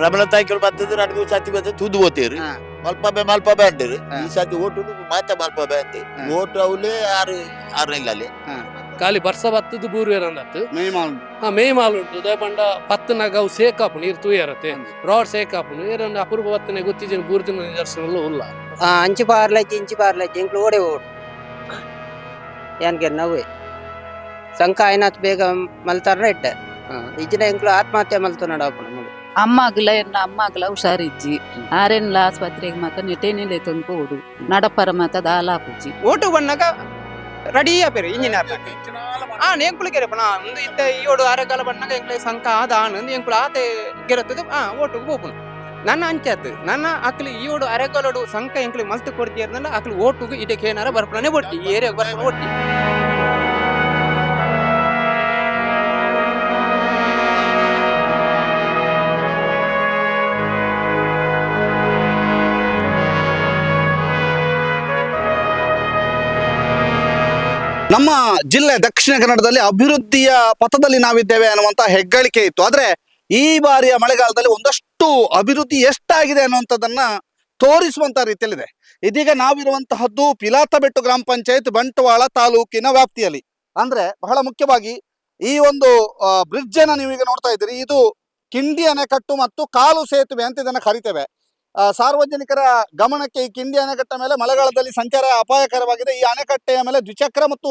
ರಮಣ ತಾಯ್ಕಲ್ ಬರ್ತದೆ ಮೂರು ಸತಿ ಬರ್ತದೆ ತುದು ಓತೀರಿ. ಮಲ್ಪಬೆ ಮಲ್ಪಬೆ ಅಂಡರು ಹಾ. ಈ ಸತಿ ಓಟು ಮಾತ ಮಲ್ಪಬೆ ಅಂತ. ಓಟು ಅವಲೇ ಆರು ಆರು ನೆಲಲ್ಲಿ ಖಾಲಿ ಬರ್ಸ ಬತ್ತದು ಬೂರ್ವೇರಂದತ್ತು ಮೇಮಾಲ್ ಹಾ ಮೇ ಮಾಲ್ ಉಂಟು. ದಯಪಂಡ ನಗವು ಸೇಕಾಪು ನೀರು ಇರ್ ತೂಯರತೆ ರಾಡ್ ಸೇಕಾಪು ಏರನ್ನ ಅಪೂರ್ವ ಬತ್ತನೆ ಗೊತ್ತಿಜನ ಬೂರ್ದಿನ ನಿದರ್ಶನ ಉಲ್ಲ ಆ ಅಂಚು ಪಾರ್ಲೈತಿ ಇಂಚು ಪಾರ್ಲೈತಿ. ಇಂಕ್ಲು ಓಡೆ ಓಡು. ಏನ್ಗೆ ನೋವೆ. ಸಂಕ ಆಯ್ನಾತ್ ಬೇಗ ಮಲ್ತಾರ ಇಟ್ಟೆ. ಇಜ್ಜಿನ ಇಂಕ್ಲು ಆತ್ಮಹತ್ಯೆ ಮಲ್ತು ನಡಾಪುಣ ಅಮ್ಮಗ್ಲ ಎನ್ನ ಅಮ್ಮಗ್ಲ ಹುಷಾರಿಜ್ಜಿ ಆರೆನ್ಲ ಆಸ್ಪತ್ರೆಗೆ ಮಾತ ನೆಟೇನಿಲೆ ತಂದ್ಕೋಡು ನಡಪರ ಮಾತ ದಾಲಾಪುಜ್ಜಿ ಓಟು ಬಣ್ಣಗ ರೆಡಿ ಆಪೇರು ಇಂಜಿನಿಯರ್ ಆ ನೇಂಕುಳು ಗೆರೆ ಪಣ ಒಂದು ಇತ್ತ ಈ ಓಡು ಆರೆಗಾಲ ಬಣ್ಣಗ ಎಂಕ್ಲೆ ಸಂಕ ಆದ ಆನ ಎಂಕುಳು ಆತೆ ಗೆರತ್ತದು. ಆ ಓಟು ಬೋಪುನು ನನ್ನ ಅಂಚತ್ ನನ್ನ ಅಕ್ಲಿ ಓಡು ಅರೆಗಾಲೋಡು ಸಂಕ ಎಂಕ್ಲೆ ಮಲ್ತು ಕೊಡ್ತೀಯರ್ನಲ್ಲ ಅಕ್ಲು ಓಟುಗು ಇಟಕ್ಕೆ ಏನಾರ ಬರ್ಪಣನೆ ಬಡ್ತಿ ಏರಿಯಾಗ ಬರ್ಪಣ ನಮ್ಮ ಜಿಲ್ಲೆ ದಕ್ಷಿಣ ಕನ್ನಡದಲ್ಲಿ ಅಭಿವೃದ್ಧಿಯ ಪಥದಲ್ಲಿ ನಾವಿದ್ದೇವೆ ಅನ್ನುವಂತ ಹೆಗ್ಗಳಿಕೆ ಇತ್ತು. ಆದ್ರೆ ಈ ಬಾರಿಯ ಮಳೆಗಾಲದಲ್ಲಿ ಒಂದಷ್ಟು ಅಭಿವೃದ್ಧಿ ಎಷ್ಟಾಗಿದೆ ಅನ್ನುವಂಥದ್ದನ್ನ ತೋರಿಸುವಂತ ರೀತಿಯಲ್ಲಿದೆ. ಇದೀಗ ನಾವಿರುವಂತಹದ್ದು ಪಿಲಾತಬೆಟ್ಟು ಗ್ರಾಮ ಪಂಚಾಯತ್ ಬಂಟ್ವಾಳ ತಾಲೂಕಿನ ವ್ಯಾಪ್ತಿಯಲ್ಲಿ. ಅಂದ್ರೆ ಬಹಳ ಮುಖ್ಯವಾಗಿ ಈ ಒಂದು ಬ್ರಿಡ್ಜ್ ಅನ್ನ ನೀವೀಗ ನೋಡ್ತಾ ಇದ್ದೀರಿ. ಇದು ಕಿಂಡಿ ಅಣೆಕಟ್ಟು ಮತ್ತು ಕಾಲು ಸೇತುವೆ ಅಂತ ಇದನ್ನ ಕರಿತೇವೆ. ಸಾರ್ವಜನಿಕರ ಗಮನಕ್ಕೆ ಈ ಕಿಂಡಿ ಅಣೆಕಟ್ಟ ಮೇಲೆ ಮಳೆಗಾಲದಲ್ಲಿ ಸಂಚಾರ ಅಪಾಯಕರವಾಗಿದೆ. ಈ ಅಣೆಕಟ್ಟೆಯ ಮೇಲೆ ದ್ವಿಚಕ್ರ ಮತ್ತು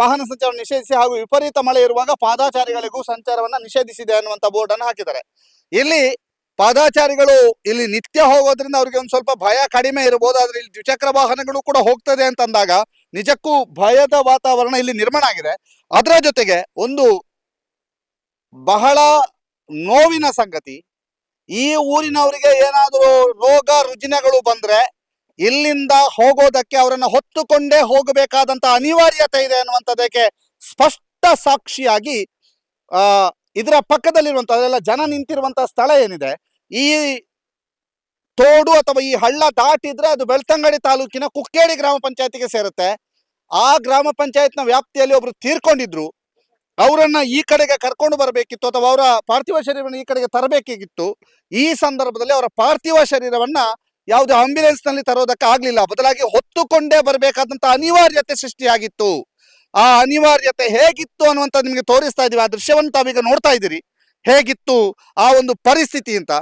ವಾಹನ ಸಂಚಾರ ನಿಷೇಧಿಸಿ ಹಾಗೂ ವಿಪರೀತ ಮಳೆ ಇರುವಾಗ ಪಾದಾಚಾರಿಗಳಿಗೂ ಸಂಚಾರವನ್ನ ನಿಷೇಧಿಸಿದೆ ಅನ್ನುವಂತ ಬೋರ್ಡ್ ಅನ್ನು ಹಾಕಿದ್ದಾರೆ. ಇಲ್ಲಿ ಪಾದಾಚಾರಿಗಳು ಇಲ್ಲಿ ನಿತ್ಯ ಹೋಗೋದ್ರಿಂದ ಅವರಿಗೆ ಒಂದು ಸ್ವಲ್ಪ ಭಯ ಕಡಿಮೆ ಇರಬಹುದು ಆದ್ರೆ ಇಲ್ಲಿ ದ್ವಿಚಕ್ರ ವಾಹನಗಳು ಕೂಡ ಹೋಗ್ತದೆ ಅಂತಂದಾಗ ನಿಜಕ್ಕೂ ಭಯದ ವಾತಾವರಣ ಇಲ್ಲಿ ನಿರ್ಮಾಣ ಆಗಿದೆ. ಅದರ ಜೊತೆಗೆ ಒಂದು ಬಹಳ ನೋವಿನ ಸಂಗತಿ ಈ ಊರಿನವರಿಗೆ ಏನಾದರೂ ರೋಗ ರುಜಿನಗಳು ಬಂದ್ರೆ ಇಲ್ಲಿಂದ ಹೋಗೋದಕ್ಕೆ ಅವರನ್ನು ಹೊತ್ತುಕೊಂಡೇ ಹೋಗಬೇಕಾದಂತ ಅನಿವಾರ್ಯತೆ ಇದೆ ಅನ್ನುವಂಥದ್ದಕ್ಕೆ ಸ್ಪಷ್ಟ ಸಾಕ್ಷಿಯಾಗಿ, ಆ, ಇದರ ಪಕ್ಕದಲ್ಲಿರುವಂತ ಅದೆಲ್ಲ ಜನ ನಿಂತಿರುವಂತ ಸ್ಥಳ ಏನಿದೆ, ಈ ತೋಡು ಅಥವಾ ಈ ಹಳ್ಳ ದಾಟಿದ್ರೆ ಅದು ಬೆಳ್ತಂಗಡಿ ತಾಲೂಕಿನ ಕುಕ್ಕೇಡಿ ಗ್ರಾಮ ಪಂಚಾಯತಿಗೆ ಸೇರುತ್ತೆ. ಆ ಗ್ರಾಮ ಪಂಚಾಯತ್ನ ವ್ಯಾಪ್ತಿಯಲ್ಲಿ ಒಬ್ರು ತೀರ್ಕೊಂಡಿದ್ರು. ಅವರನ್ನ ಈ ಕಡೆಗೆ ಕರ್ಕೊಂಡು ಬರಬೇಕಿತ್ತು ಅಥವಾ ಅವರ ಪಾರ್ಥಿವ ಶರೀರವನ್ನು ಈ ಕಡೆಗೆ ತರಬೇಕಾಗಿತ್ತು ಈ ಸಂದರ್ಭದಲ್ಲಿ ಅವರ ಪಾರ್ಥಿವ ಶರೀರವನ್ನ ಯಾವುದೇ ಆಂಬ್ಯುಲೆನ್ಸ್ನಲ್ಲಿ ತರೋದಕ್ಕೆ ಆಗ್ಲಿಲ್ಲ. ಬದಲಾಗಿ ಹೊತ್ತುಕೊಂಡೇ ಬರಬೇಕಾದಂತ ಅನಿವಾರ್ಯತೆ ಸೃಷ್ಟಿಯಾಗಿತ್ತು. ಆ ಅನಿವಾರ್ಯತೆ ಹೇಗಿತ್ತು ಅನ್ನುವಂತ ನಿಮಗೆ ತೋರಿಸ್ತಾ ಇದೀವಿ ಆ ದೃಶ್ಯವನ್ನು ತಾವೀಗ ನೋಡ್ತಾ ಇದ್ದೀರಿ. ಹೇಗಿತ್ತು ಆ ಒಂದು ಪರಿಸ್ಥಿತಿ ಅಂತ.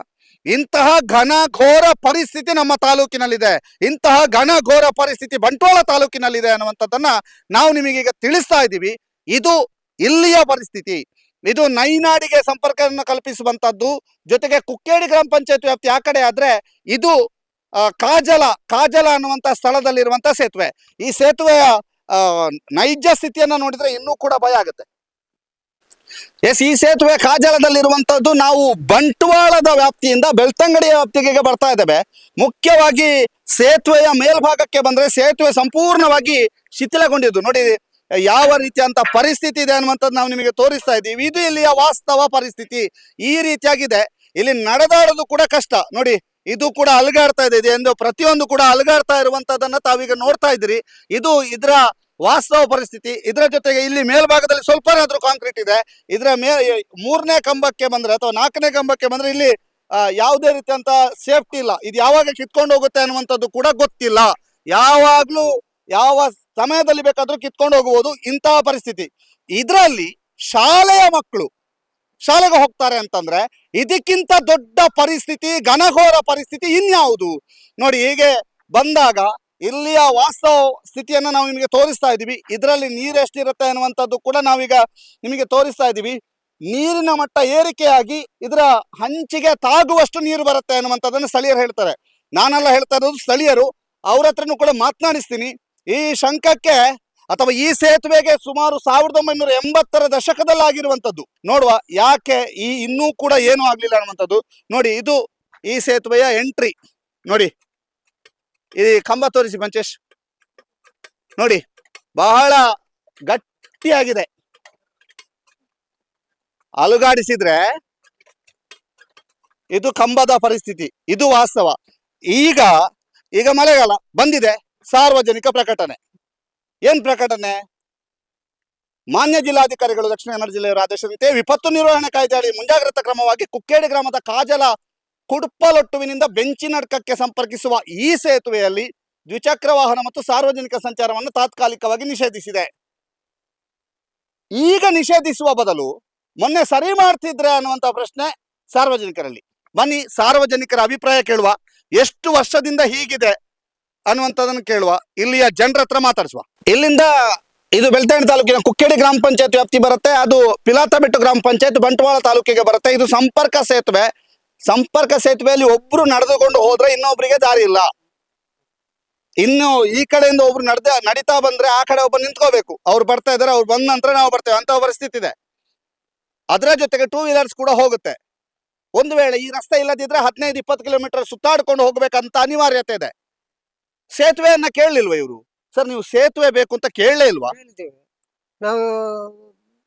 ಇಂತಹ ಘನ ಘೋರ ಪರಿಸ್ಥಿತಿ ನಮ್ಮ ತಾಲೂಕಿನಲ್ಲಿದೆ. ಇಂತಹ ಘನ ಘೋರ ಪರಿಸ್ಥಿತಿ ಬಂಟ್ವಾಳ ತಾಲೂಕಿನಲ್ಲಿದೆ ಅನ್ನುವಂಥದ್ದನ್ನ ನಾವು ನಿಮಗೀಗ ತಿಳಿಸ್ತಾ ಇದ್ದೀವಿ. ಇದು ಇಲ್ಲಿಯ ಪರಿಸ್ಥಿತಿ. ಇದು ನೈನಾಡಿಗೆ ಸಂಪರ್ಕವನ್ನು ಕಲ್ಪಿಸುವಂತದ್ದು, ಜೊತೆಗೆ ಕುಕ್ಕೇಡಿ ಗ್ರಾಮ ಪಂಚಾಯತ್ ವ್ಯಾಪ್ತಿ ಆ ಕಡೆ ಆದ್ರೆ ಇದು ಕಾಜಲ ಕಾಜಲ ಅನ್ನುವಂತ ಸ್ಥಳದಲ್ಲಿರುವಂಥ ಸೇತುವೆ. ಈ ಸೇತುವೆಯ ನೈಜ ಸ್ಥಿತಿಯನ್ನು ನೋಡಿದ್ರೆ ಇನ್ನೂ ಕೂಡ ಭಯ ಆಗುತ್ತೆ. ಎಸ್, ಈ ಸೇತುವೆ ಕಾಜಲದಲ್ಲಿರುವಂತದ್ದು ನಾವು ಬಂಟ್ವಾಳದ ವ್ಯಾಪ್ತಿಯಿಂದ ಬೆಳ್ತಂಗಡಿಯ ವ್ಯಾಪ್ತಿಗೆ ಬರ್ತಾ ಇದ್ದೇವೆ. ಮುಖ್ಯವಾಗಿ ಸೇತುವೆಯ ಮೇಲ್ಭಾಗಕ್ಕೆ ಬಂದ್ರೆ ಸೇತುವೆ ಸಂಪೂರ್ಣವಾಗಿ ಶಿಥಿಲಗೊಂಡಿದ್ದು. ನೋಡಿ ಯಾವ ರೀತಿಯಂತ ಪರಿಸ್ಥಿತಿ ಇದೆ ಅನ್ನುವಂಥದ್ದು ನಾವು ನಿಮಗೆ ತೋರಿಸ್ತಾ ಇದ್ದೀವಿ. ಇದು ಇಲ್ಲಿಯ ವಾಸ್ತವ ಪರಿಸ್ಥಿತಿ. ಈ ರೀತಿಯಾಗಿದೆ. ಇಲ್ಲಿ ನಡೆದಾಡೋದು ಕೂಡ ಕಷ್ಟ. ನೋಡಿ, ಇದು ಕೂಡ ಅಲುಗಾಡ್ತಾ ಇದೆ. ಎಂದು ಪ್ರತಿಯೊಂದು ಕೂಡ ಅಲುಗಾಡ್ತಾ ಇರುವಂತದನ್ನ ತಾವೀಗ ನೋಡ್ತಾ ಇದ್ದೀರಿ. ಇದು ಇದರ ವಾಸ್ತವ ಪರಿಸ್ಥಿತಿ. ಇದರ ಜೊತೆಗೆ ಇಲ್ಲಿ ಮೇಲ್ಭಾಗದಲ್ಲಿ ಸ್ವಲ್ಪನಾದ್ರೂ ಕಾಂಕ್ರೀಟ್ ಇದೆ. ಇದರ ಮೇ ಮೂರನೇ ಕಂಬಕ್ಕೆ ಬಂದ್ರೆ ಅಥವಾ ನಾಲ್ಕನೇ ಕಂಬಕ್ಕೆ ಬಂದ್ರೆ ಇಲ್ಲಿ ಯಾವುದೇ ರೀತಿಯಂತ ಸೇಫ್ಟಿ ಇಲ್ಲ. ಇದು ಯಾವಾಗ ಕಿತ್ಕೊಂಡು ಹೋಗುತ್ತೆ ಅನ್ನುವಂಥದ್ದು ಕೂಡ ಗೊತ್ತಿಲ್ಲ. ಯಾವಾಗ್ಲೂ ಯಾವ ಸಮಯದಲ್ಲಿ ಬೇಕಾದ್ರೂ ಕಿತ್ಕೊಂಡು ಹೋಗಬಹುದು ಇಂತಹ ಪರಿಸ್ಥಿತಿ. ಇದರಲ್ಲಿ ಶಾಲೆಯ ಮಕ್ಕಳು ಶಾಲೆಗೆ ಹೋಗ್ತಾರೆ ಅಂತಂದ್ರೆ ಇದಕ್ಕಿಂತ ದೊಡ್ಡ ಪರಿಸ್ಥಿತಿ, ಘನಘೋರ ಪರಿಸ್ಥಿತಿ ಇನ್ಯಾವುದು? ನೋಡಿ, ಹೀಗೆ ಬಂದಾಗ ಇಲ್ಲಿಯ ವಾಸ್ತವ ಸ್ಥಿತಿಯನ್ನ ನಾವು ನಿಮಗೆ ತೋರಿಸ್ತಾ ಇದ್ದೀವಿ. ಇದರಲ್ಲಿ ನೀರು ಎಷ್ಟಿರುತ್ತೆ ಅನ್ನುವಂಥದ್ದು ಕೂಡ ನಾವೀಗ ನಿಮಗೆ ತೋರಿಸ್ತಾ ಇದ್ದೀವಿ. ನೀರಿನ ಮಟ್ಟ ಏರಿಕೆಯಾಗಿ ಇದರ ಹಂಚಿಗೆ ತಾಗುವಷ್ಟು ನೀರು ಬರುತ್ತೆ ಅನ್ನುವಂಥದ್ದನ್ನು ಸ್ಥಳೀಯರು ಹೇಳ್ತಾರೆ. ನಾನೆಲ್ಲ ಹೇಳ್ತಾ ಇರೋದು ಸ್ಥಳೀಯರು. ಅವ್ರ ಹತ್ರನೂ ಕೂಡ ಮಾತನಾಡಿಸ್ತೀನಿ. ಈ ಶಂಕಕ್ಕೆ ಅಥವಾ ಈ ಸೇತುವೆಗೆ ಸುಮಾರು ಸಾವಿರದ ಒಂಬೈನೂರ ಎಂಬತ್ತರ ದಶಕದಲ್ಲಿ ಆಗಿರುವಂತದ್ದು ನೋಡುವ ಯಾಕೆ ಈ ಇನ್ನೂ ಕೂಡ ಏನೂ ಆಗ್ಲಿಲ್ಲ ಅನ್ನುವಂಥದ್ದು. ನೋಡಿ, ಇದು ಈ ಸೇತುವೆಯ ಎಂಟ್ರಿ. ನೋಡಿ, ಈ ಕಂಬ ತೋರಿಸಿ ಪಂಚೇಶ್ ನೋಡಿ, ಬಹಳ ಗಟ್ಟಿಯಾಗಿದೆ. ಅಲುಗಾಡಿಸಿದ್ರೆ ಇದು ಕಂಬದ ಪರಿಸ್ಥಿತಿ, ಇದು ವಾಸ್ತವ. ಈಗ ಈಗ ಮಳೆಗಾಲ ಬಂದಿದೆ. ಸಾರ್ವಜನಿಕ ಪ್ರಕಟಣೆ. ಏನ್ ಪ್ರಕಟಣೆ? ಮಾನ್ಯ ಜಿಲ್ಲಾಧಿಕಾರಿಗಳು ದಕ್ಷಿಣ ಕನ್ನಡ ಜಿಲ್ಲೆಯವರ ಆದೇಶದಂತೆ ವಿಪತ್ತು ನಿರ್ವಹಣೆ ಕಾಯ್ದೆ ಅಡಿ ಮುಂಜಾಗ್ರತಾ ಕ್ರಮವಾಗಿ ಕುಕ್ಕೇಡಿ ಗ್ರಾಮದ ಕಾಜಲ ಕುಡುಪಲೊಟ್ಟುವಿನಿಂದ ಬೆಂಚಿನಡ್ಕಕ್ಕೆ ಸಂಪರ್ಕಿಸುವ ಈ ಸೇತುವೆಯಲ್ಲಿ ದ್ವಿಚಕ್ರ ವಾಹನ ಮತ್ತು ಸಾರ್ವಜನಿಕ ಸಂಚಾರವನ್ನು ತಾತ್ಕಾಲಿಕವಾಗಿ ನಿಷೇಧಿಸಿದೆ. ಈಗ ನಿಷೇಧಿಸುವ ಬದಲು ಮೊನ್ನೆ ಸರಿ ಮಾಡ್ತಿದ್ರೆ ಅನ್ನುವಂತಹ ಪ್ರಶ್ನೆ ಸಾರ್ವಜನಿಕರಲ್ಲಿ. ಬನ್ನಿ, ಸಾರ್ವಜನಿಕರ ಅಭಿಪ್ರಾಯ ಕೇಳುವ. ಎಷ್ಟು ವರ್ಷದಿಂದ ಹೀಗಿದೆ? ಅನ್ನುವಂಥದ್ದನ್ನು ಕೇಳುವ ಇಲ್ಲಿಯ ಜನರ ಹತ್ರ ಮಾತಾಡಿಸುವ. ಇಲ್ಲಿಂದ ಇದು ಬೆಳ್ತಂಗಡಿ ತಾಲೂಕಿನ ಕುಕ್ಕೇಡಿ ಗ್ರಾಮ ಪಂಚಾಯತ್ ವ್ಯಾಪ್ತಿ ಬರುತ್ತೆ, ಅದು ಪಿಲಾತಬೆಟ್ಟು ಗ್ರಾಮ ಪಂಚಾಯತ್ ಬಂಟ್ವಾಳ ತಾಲೂಕಿಗೆ ಬರುತ್ತೆ. ಇದು ಸಂಪರ್ಕ ಸೇತುವೆ. ಸಂಪರ್ಕ ಸೇತುವೆಯಲ್ಲಿ ಒಬ್ರು ನಡೆದುಕೊಂಡು ಹೋದ್ರೆ ಇನ್ನೊಬ್ರಿಗೆ ದಾರಿ ಇಲ್ಲ. ಇನ್ನು ಈ ಕಡೆಯಿಂದ ಒಬ್ರು ನಡೆದ, ನಡೀತಾ ಬಂದ್ರೆ ಆ ಕಡೆ ಒಬ್ಬ ನಿಂತ್ಕೋಬೇಕು. ಅವ್ರು ಬರ್ತಾ ಇದಾರೆ ಅವ್ರು ಬಂದ ನಂತರ ನಾವು ಬರ್ತೇವೆ ಅಂತ ಪರಿಸ್ಥಿತಿ ಇದೆ. ಅದರ ಜೊತೆಗೆ ಟೂ ವೀಲರ್ಸ್ ಕೂಡ ಹೋಗುತ್ತೆ. ಒಂದು ವೇಳೆ ಈ ರಸ್ತೆ ಇಲ್ಲದಿದ್ರೆ ಹದಿನೈದು, ಇಪ್ಪತ್ತು ಕಿಲೋಮೀಟರ್ ಸುತ್ತಾಡ್ಕೊಂಡು ಹೋಗ್ಬೇಕಂತ ಅನಿವಾರ್ಯತೆ ಇದೆ. ಸೇತುವೆಯನ್ನ ಕೇಳಲಿಲ್ವಾ ಇವರು? ಸರ್, ನೀವು ಸೇತುವೆ ಬೇಕು ಅಂತ ಕೇಳಲೇ ಇಲ್ವಾ? ನಾವು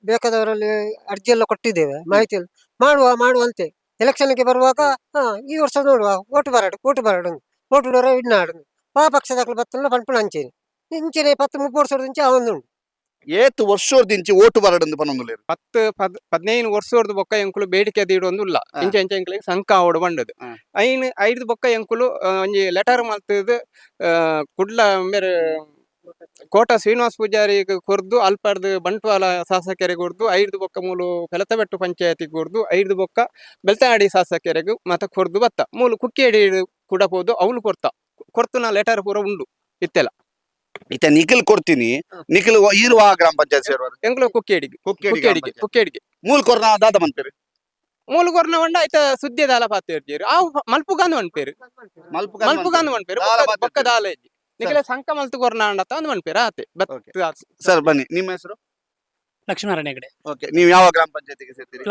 ಬೇಕಾದವರಲ್ಲಿ ಅರ್ಜಿ ಎಲ್ಲ ಕೊಟ್ಟಿದ್ದೇವೆ, ಮಾಹಿತಿ ಎಲ್ಲ. ಮಾಡುವ, ಮಾಡುವಂತೆ. ಎಲೆಕ್ಷನ್ಗೆ ಬರುವಾಗ ಈ ವರ್ಷ ನೋಡುವ ಓಟು ಬರಡು ಓಟು ಬರಡು ಓಟು ಡೋರ ಇನ್ನಾಡು ಆ ಪಕ್ಷದಾಗಲು ಬತ್ತಲ್ಲ ಪಂಪಣ ಅಂಚೇನಿ ಇಂಚಿನ ಪತ್ತು ಮುಪ್ಪು ವರ್ಷದ ಇಂಚೆ ಅವನು ಏತು ವರ್ಷೋರ್ದಿಂಚಿ ಓಟು ಬರಡಂದು ಪನ್ನೊಂದುಲೇರು ಹತ್ತು ಪದ್ ಪದಿನೈದು ವರ್ಷದ ಬೊಕ್ಕ ಎಂಕುಲು ಬೇಡಿಕೆ ದೀಡೊಂದು ಇಲ್ಲ. ಇಂಚ ಇಂಚೆ ಇಂಚೆ ಎಂಕ್ಲಿಗೆ ಸಂಕ ಆವಡು ಬಂಡದು. ಐನ್ ಐದು ಬೊಕ್ಕ ಎಂಕುಲು ಒಂಜಿ ಲೆಟರ್ ಮಲ್ತದು ಕುಡ್ಲ ಮೇರೆ ಕೋಟ ಶ್ರೀನಿವಾಸ ಪೂಜಾರಿ ಕೊರ್ದು ಅಲ್ಪರ್ದು ಬಂಟ್ವಾಲ ಶಾಸಕರಿಗೆ ಕೊರ್ದು ಐದು ಬೊಕ್ಕ ಮೂಲು ಫೆಲತಬೆಟ್ಟು ಪಂಚಾಯತಿ ಕೊರ್ದು ಐದು ಬೊಕ್ಕ ಬೆಳ್ತಂಗಡಿ ಶಾಸಕರಿಗೆ ಮತ್ತೆ ಕೊರ್ದು ಬತ್ತ. ಮೂಲು ಕುಕ್ಕಿಯಡಿ ಕೂಡ ಹೋದು ಅವಳು ಕೊರ್ತು. ನಾ ಲೆಟರ್ ಪೂರ ಉಂಡು ಇತ್ತೆಲ್ಲ ಇತ್ತೆ ನಿಖಿಲ್ ಕೊಡ್ತೀನಿ. ನಿಖಿಲ್ ಇರುವ ಗ್ರಾಮ ಪಂಚಾಯತ್ ಕುಕ್ಕೆ ಎಂಕ್ಲು ಕುಕ್ಕಿಯಡಿಗೆ ಕುಕ್ಕಿಯಡಿಗೆ ಕುಕ್ಕಿಯಡಿಗೆ ಮೂಲ ಕೊರ್ನ ದಾದ ಮಂತೇರಿ ಮೂಲ ಕೊರ್ನ ಒಂಡ ಆಯ್ತ ಸುದ್ದಿ ದಾಲ ಪಾತ್ ಇರ್ತೀರಿ ಆ ಮಲ್ಪುಗಾನ ಗಾಂಧಿ ಮಲ್ಪುಗಾನ ಮಲ್ಪು ಗಾಂಧಿ ಅನ್ಪೇರು ದಾಲ ಇದ್ದಿ ನಿಖಿಲ ಸಂಕ ಮಲ್ತು ಕೊರ್ನ ಅಂಡತ ಒಂದು ಅನ್ಪೇರು ಆತೆ ಸರ್ ಬನ್ನಿ. ನಿಮ್ಮ ಹೆಸರು? ಲಕ್ಷ್ಮೀನಾರಾಯಣ ಹೆಗಡೆ. ಓಕೆ. ನೀವು ಯಾವ ಗ್ರಾಮ ಪಂಚಾಯತಿಗೆ ಸೇರ್ತೀರಿ?